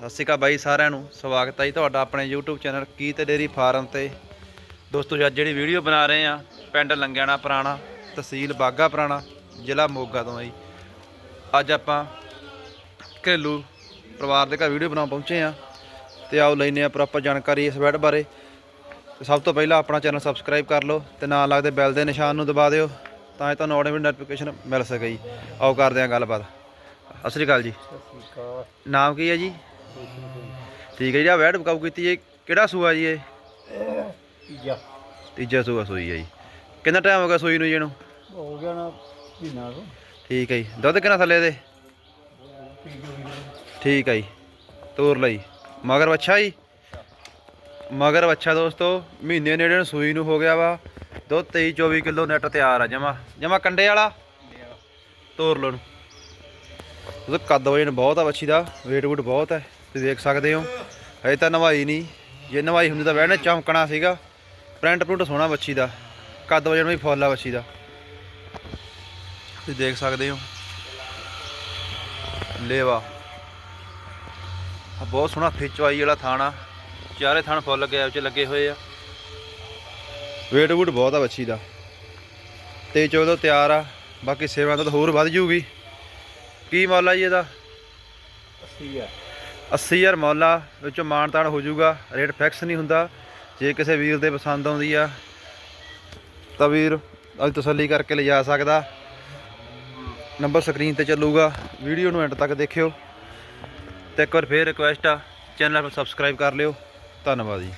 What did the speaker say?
ਸਤਿ ਸ਼੍ਰੀ ਅਕਾਲ ਬਾਈ ਸਾਰਿਆਂ ਨੂੰ ਸਵਾਗਤ ਹੈ ਜੀ ਤੁਹਾਡਾ ਆਪਣੇ YouTube ਚੈਨਲ ਕੀ ਤੇ ਡੇਰੀ ਫਾਰਮ ਤੇ। ਦੋਸਤੋ ਅੱਜ ਜਿਹੜੀ ਵੀਡੀਓ ਬਣਾ ਰਹੇ ਆ ਪਿੰਡ ਲੰਗਿਆਣਾ ਪੁਰਾਣਾ ਤਹਿਸੀਲ ਬਾਗਾ ਪੁਰਾਣਾ ਜ਼ਿਲ੍ਹਾ ਮੋਗਾ ਤੋਂ ਆ ਜੀ। ਅੱਜ ਆਪਾਂ ਘਰੇਲੂ ਪਰਿਵਾਰ ਦੇ ਘਰ ਵੀਡੀਓ ਬਣਾਉਣ ਪਹੁੰਚੇ ਆ ਤੇ ਆਓ ਲੈਨੇ ਆ ਪ੍ਰੋਪਰ ਜਾਣਕਾਰੀ ਇਸ ਬੈਡ ਬਾਰੇ। ਸਭ ਤੋਂ ਪਹਿਲਾਂ ਆਪਣਾ ਚੈਨਲ ਸਬਸਕ੍ਰਾਈਬ ਕਰ ਲਓ ਤੇ ਨਾਲ ਲੱਗਦੇ ਬੈਲ ਦੇ ਨਿਸ਼ਾਨ ਨੂੰ ਦਬਾ ਦਿਓ ਤਾਂ ਇਹ ਤੁਹਾਨੂੰ ਆਟੋਮੈਟਿਕ ਨੋਟੀਫਿਕੇਸ਼ਨ ਮਿਲ ਸਕੇ ਜੀ। ਆਓ ਕਰਦੇ ਆ ਗੱਲਬਾਤ। ਸਤਿ ਸ਼੍ਰੀ ਅਕਾਲ ਜੀ। ਨਾਮ ਕੀ ਹੈ ਜੀ? ਠੀਕ ਹੈ ਜੀ ਆ ਵੈਟ ਬਕਾਊ ਕੀਤੀ ਹੈ। ਕਿਹੜਾ ਸੂਆ ਜੀ ਇਹ? ਤੀਜਾ। ਤੀਜਾ ਸੂਆ ਸੂਈ ਹੈ ਜੀ। ਕਿੰਨਾ ਟਾਈਮ ਹੋ ਗਿਆ ਸੂਈ ਨੂੰ ਜੀ ਇਹਨੂੰ? ਹੋ ਗਿਆ ਨਾ ਮਹੀਨਾ ਤੋਂ ਠੀਕ ਹੈ ਜੀ। ਦੁੱਧ ਕਿੰਨਾ ਥੱਲੇ ਦੇ? ਠੀਕ ਹੈ ਜੀ। ਤੋਰ ਲਈ। ਮਗਰ ਬੱਚਾ ਜੀ? ਮਗਰ ਬੱਚਾ ਦੋਸਤੋ ਮਹੀਨੇ ਨੇੜੇ ਨੂੰ ਸੂਈ ਨੂੰ ਹੋ ਗਿਆ ਵਾ। ਦੁੱਧ 23 24 ਕਿਲੋ ਨੈਟ ਤਿਆਰ ਆ ਜਮਾ। ਜਮਾ ਕੰਡੇ ਵਾਲਾ? ਤੋਰ ਲੋ ਨੂੰ ਉਹਦਾ ਕੱਦ ਵਜਨ ਬਹੁਤ ਆ ਬੱਚੀ ਦਾ। weight ਵੂਟ ਬਹੁਤ ਹੈ। ਤੁਸੀਂ ਦੇਖ ਸਕਦੇ ਹੋ। ਹਜੇ ਤਾਂ ਨਵਾਈ ਨਹੀਂ। ਜੇ ਨਵਾਈ ਹੁੰਦੀ ਤਾਂ ਵੈਣੇ ਚਮਕਣਾ ਸੀਗਾ। ਪ੍ਰਿੰਟ ਪ੍ਰਿੰਟ ਸੋਹਣਾ ਬੱਚੀ ਦਾ। ਕੱਦ ਵਜਨ ਵੀ ਫੁੱਲ ਆ ਬੱਚੀ ਦਾ। ਤੁਸੀਂ ਦੇਖ ਸਕਦੇ ਹੋ। ਲੇਵਾ। ਆ ਬਹੁਤ ਸੋਹਣਾ ਫਿਚਵਾਈ ਵਾਲਾ ਥਾਣਾ। ਚਾਰੇ ਥਾਣ ਫੁੱਲ ਗੈਪ ਚ ਲੱਗੇ ਹੋਏ ਆ। ਵੇਟ ਵੂਟ ਬਹੁਤ ਆ ਬੱਚੀ ਦਾ। ਤੇ ਚੌਦੋਂ ਤਿਆਰ ਆ। ਬਾਕੀ ਸੇਵਾ ਤਾਂ ਹੋਰ ਵੱਧ ਜੂਗੀ। ਕੀ ਮੁੱਲ ਆ ਜੀ ਇਹਦਾ? 80 ਆ 80000 ਮੁੱਲ ਆ, ਵਿੱਚੋਂ ਮਾਣ ਤਾਣ ਹੋ ਜਾਊਗਾ, ਰੇਟ ਫਿਕਸ ਨਹੀਂ ਹੁੰਦਾ। ਜੇ ਕਿਸੇ ਵੀਰ ਦੇ ਪਸੰਦ ਆਉਂਦੀ ਆ, ਤਾਂ ਵੀਰ ਅੱਜ ਤਸੱਲੀ ਕਰਕੇ ਲਿਜਾ ਸਕਦਾ। ਨੰਬਰ ਸਕਰੀਨ ਤੇ ਚੱਲੂਗਾ, ਵੀਡੀਓ ਨੂੰ ਐਂਡ ਤੱਕ ਦੇਖਿਓ। ਤੇ ਇੱਕ ਵਾਰ ਫੇਰ ਰਿਕੁਐਸਟ ਆ, ਚੈਨਲ ਨੂੰ ਸਬਸਕ੍ਰਾਈਬ ਕਰ ਲਿਓ। ਧੰਨਵਾਦ ਜੀ।